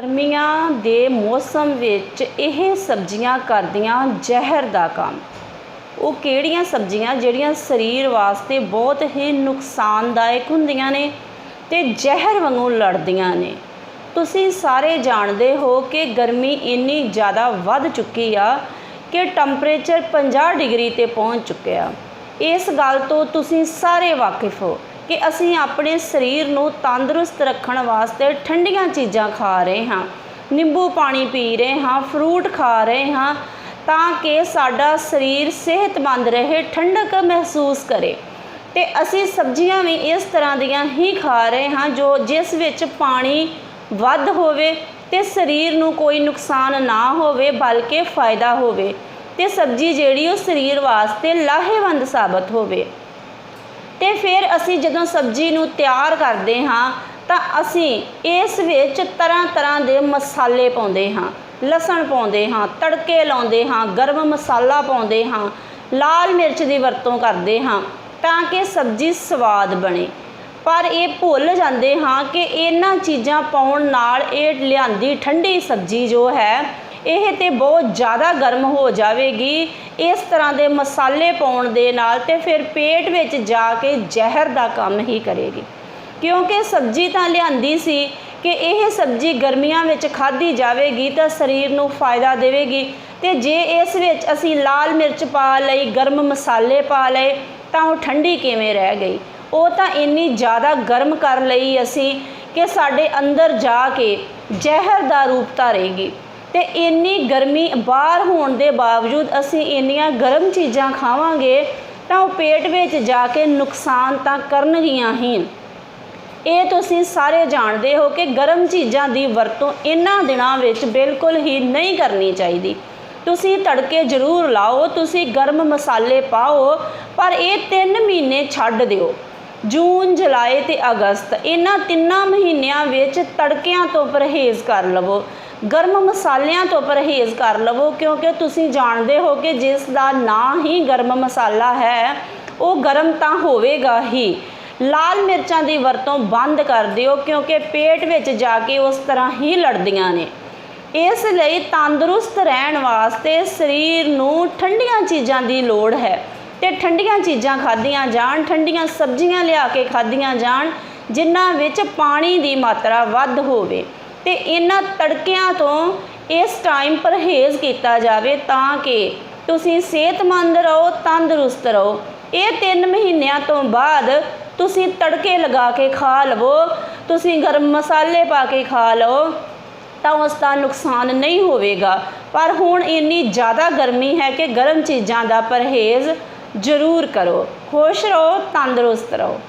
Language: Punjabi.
ਗਰਮੀਆਂ ਦੇ ਮੌਸਮ ਵਿੱਚ ਇਹ ਸਬਜ਼ੀਆਂ ਕਰਦੀਆਂ ਜ਼ਹਿਰ ਦਾ ਕੰਮ। ਉਹ ਕਿਹੜੀਆਂ ਸਬਜ਼ੀਆਂ ਜਿਹੜੀਆਂ ਸਰੀਰ ਵਾਸਤੇ ਬਹੁਤ ਹੀ ਨੁਕਸਾਨਦਾਇਕ ਹੁੰਦੀਆਂ ਨੇ ਤੇ ਜ਼ਹਿਰ ਵਾਂਗੂ ਲੜਦੀਆਂ ਨੇ? ਤੁਸੀਂ ਸਾਰੇ ਜਾਣਦੇ ਹੋ ਕਿ ਗਰਮੀ ਇੰਨੀ ਜ਼ਿਆਦਾ ਵੱਧ ਚੁੱਕੀ ਆ ਕਿ ਟੈਂਪਰੇਚਰ 50 ਡਿਗਰੀ ਤੇ ਪਹੁੰਚ ਚੁੱਕਿਆ। ਇਸ ਗੱਲ ਤੋਂ ਤੁਸੀਂ ਸਾਰੇ ਵਾਕਿਫ ਹੋ। ਕਿ ਅਸੀਂ ਆਪਣੇ ਸਰੀਰ ਨੂੰ ਤੰਦਰੁਸਤ ਰੱਖਣ ਵਾਸਤੇ ਠੰਡੀਆਂ ਚੀਜ਼ਾਂ ਖਾ ਰਹੇ ਹਾਂ। ਨਿੰਬੂ ਪਾਣੀ ਪੀ ਰਹੇ ਹਾਂ ਫਰੂਟ ਖਾ ਰਹੇ ਹਾਂ ਤਾਂ ਕਿ ਸਾਡਾ ਸਰੀਰ ਸਿਹਤਮੰਦ ਰਹੇ, ਠੰਡਕ ਮਹਿਸੂਸ ਕਰੇ। ਤੇ ਅਸੀਂ ਸਬਜ਼ੀਆਂ ਵੀ ਇਸ ਤਰ੍ਹਾਂ ਦੀਆਂ ਹੀ ਖਾ ਰਹੇ ਹਾਂ ਜੋ ਜਿਸ ਵਿੱਚ ਪਾਣੀ ਵੱਧ ਹੋਵੇ ਤੇ ਸਰੀਰ ਨੂੰ ਕੋਈ ਨੁਕਸਾਨ ਨਾ ਹੋਵੇ, ਬਲਕਿ ਫਾਇਦਾ ਹੋਵੇ। ਤੇ ਸਬਜ਼ੀ ਜਿਹੜੀ ਉਹ ਸਰੀਰ ਵਾਸਤੇ ਲਾਹੇਵੰਦ ਸਾਬਤ ਹੋਵੇ। ਤੇ ਫਿਰ ਅਸੀਂ ਜਦੋਂ ਸਬਜ਼ੀ ਨੂੰ ਤਿਆਰ ਕਰਦੇ ਹਾਂ, ਤਾਂ ਅਸੀਂ ਇਸ ਵਿੱਚ ਤਰ੍ਹਾਂ ਤਰ੍ਹਾਂ ਦੇ ਮਸਾਲੇ ਪਾਉਂਦੇ ਹਾਂ। ਲਸਣ ਪਾਉਂਦੇ ਹਾਂ, ਤੜਕੇ ਲਾਉਂਦੇ ਹਾਂ, ਗਰਮ ਮਸਾਲਾ ਪਾਉਂਦੇ ਹਾਂ, ਲਾਲ ਮਿਰਚ ਦੀ ਵਰਤੋਂ ਕਰਦੇ ਹਾਂ ਤਾਂ ਕਿ ਸਬਜ਼ੀ ਸਵਾਦ ਬਣੇ। ਪਰ ਇਹ ਭੁੱਲ ਜਾਂਦੇ ਹਾਂ ਕਿ ਇਹਨਾਂ ਚੀਜ਼ਾਂ ਪਾਉਣ ਨਾਲ ਇਹ ਲਿਆਂਦੀ ਠੰਡੀ ਸਬਜ਼ੀ ਜੋ ਹੈ ਇਹ ਤੇ ਬਹੁਤ ਜ਼ਿਆਦਾ ਗਰਮ ਹੋ ਜਾਵੇਗੀ। ਇਸ ਤਰ੍ਹਾਂ ਦੇ ਮਸਾਲੇ ਪਾਉਣ ਦੇ ਨਾਲ ਤੇ ਫਿਰ ਪੇਟ ਵਿੱਚ ਜਾ ਕੇ ਜ਼ਹਿਰ ਦਾ ਕੰਮ ਹੀ ਕਰੇਗੀ। ਕਿਉਂਕਿ ਸਬਜ਼ੀ ਤਾਂ ਲਿਆਂਦੀ ਸੀ ਕਿ ਇਹ ਸਬਜ਼ੀ ਗਰਮੀਆਂ ਵਿੱਚ ਖਾਧੀ ਜਾਵੇਗੀ ਤਾਂ ਸਰੀਰ ਨੂੰ ਫਾਇਦਾ ਦੇਵੇਗੀ। ਤੇ ਜੇ ਇਸ ਵਿੱਚ ਅਸੀਂ ਲਾਲ ਮਿਰਚ ਪਾ ਲਈ, ਗਰਮ ਮਸਾਲੇ ਪਾ ਲਏ, ਤਾਂ ਉਹ ਠੰਡੀ ਕਿਵੇਂ ਰਹਿ ਗਈ? ਉਹ ਤਾਂ ਇੰਨੀ ਜ਼ਿਆਦਾ ਗਰਮ ਕਰ ਲਈ ਅਸੀਂ ਕਿ ਸਾਡੇ ਅੰਦਰ ਜਾ ਕੇ ਜ਼ਹਿਰ ਦਾ ਰੂਪ ਧਾਰੇਗੀ। ਤੇ ਇੰਨੀ ਗਰਮੀ ਬਾਹਰ ਹੋਣ ਦੇ ਬਾਵਜੂਦ ਅਸੀਂ ਇੰਨੀਆਂ ਗਰਮ ਚੀਜ਼ਾਂ ਖਾਵਾਂਗੇ ਤਾਂ ਉਹ ਪੇਟ ਵਿੱਚ ਜਾ ਕੇ ਨੁਕਸਾਨ ਤਾਂ ਕਰਨਗੀਆਂ ਹੀ। ਇਹ ਤੁਸੀਂ ਸਾਰੇ ਜਾਣਦੇ ਹੋ ਕਿ ਗਰਮ ਚੀਜ਼ਾਂ ਦੀ ਵਰਤੋਂ ਇਹਨਾਂ ਦਿਨਾਂ ਵਿੱਚ ਬਿਲਕੁਲ ਹੀ ਨਹੀਂ ਕਰਨੀ ਚਾਹੀਦੀ। ਤੁਸੀਂ ਤੜਕੇ ਜ਼ਰੂਰ ਲਾਓ, ਤੁਸੀਂ ਗਰਮ ਮਸਾਲੇ ਪਾਓ, ਪਰ ਇਹ 3 ਮਹੀਨੇ ਛੱਡ ਦਿਓ। ਜੂਨ, ਜੁਲਾਈ ਤੇ ਅਗਸਤ, ਇਹਨਾਂ ਤਿੰਨਾਂ ਮਹੀਨਿਆਂ ਵਿੱਚ ਤੜਕਿਆਂ ਤੋਂ ਪਰਹੇਜ਼ ਕਰ ਲਵੋ। ਗਰਮ ਮਸਾਲਿਆਂ ਤੋਂ ਪਰਹੇਜ਼ ਕਰ ਲਵੋ, ਕਿਉਂਕਿ ਤੁਸੀਂ ਜਾਣਦੇ ਹੋ ਕਿ ਜਿਸ ਦਾ ਨਾਂ ਹੀ ਗਰਮ ਮਸਾਲਾ ਹੈ, ਉਹ ਗਰਮ ਤਾਂ ਹੋਵੇਗਾ ਹੀ। ਲਾਲ ਮਿਰਚਾਂ ਦੀ ਵਰਤੋਂ ਬੰਦ ਕਰ ਦਿਓ, ਕਿਉਂਕਿ ਪੇਟ ਵਿੱਚ ਜਾ ਕੇ ਉਸ ਤਰ੍ਹਾਂ ਹੀ ਲੜਦੀਆਂ ਨੇ। ਇਸ ਲਈ ਤੰਦਰੁਸਤ ਰਹਿਣ ਵਾਸਤੇ ਸਰੀਰ ਨੂੰ ਠੰਡੀਆਂ ਚੀਜ਼ਾਂ ਦੀ ਲੋੜ ਹੈ। ਤੇ ਠੰਡੀਆਂ ਚੀਜ਼ਾਂ ਖਾਧੀਆਂ ਜਾਣ, ਠੰਡੀਆਂ ਸਬਜ਼ੀਆਂ ਲਿਆ ਕੇ ਖਾਧੀਆਂ ਜਾਣ, ਜਿਨ੍ਹਾਂ ਵਿੱਚ ਪਾਣੀ ਦੀ ਮਾਤਰਾ ਵੱਧ ਹੋਵੇ। ਤੇ ਇਹਨਾਂ ਤੜਕਿਆਂ ਤੋਂ ਇਸ ਟਾਈਮ ਪਰਹੇਜ਼ ਕੀਤਾ ਜਾਵੇ ਤਾਂ ਕਿ ਤੁਸੀਂ ਸਿਹਤਮੰਦ ਰਹੋ, ਤੰਦਰੁਸਤ ਰਹੋ। ਇਹ 3 ਮਹੀਨਿਆਂ ਤੋਂ ਬਾਅਦ ਤੁਸੀਂ ਤੜਕੇ ਲਗਾ ਕੇ ਖਾ ਲਵੋ, ਤੁਸੀਂ ਗਰਮ ਮਸਾਲੇ ਪਾ ਕੇ ਖਾ ਲਓ, ਤਾਂ ਉਸ ਦਾ ਨੁਕਸਾਨ ਨਹੀਂ ਹੋਵੇਗਾ। ਪਰ ਹੁਣ ਇੰਨੀ ਜ਼ਿਆਦਾ ਗਰਮੀ ਹੈ ਕਿ ਗਰਮ ਚੀਜ਼ਾਂ ਦਾ ਪਰਹੇਜ਼ ਜ਼ਰੂਰ ਕਰੋ। ਖੁਸ਼ ਰਹੋ, ਤੰਦਰੁਸਤ ਰਹੋ।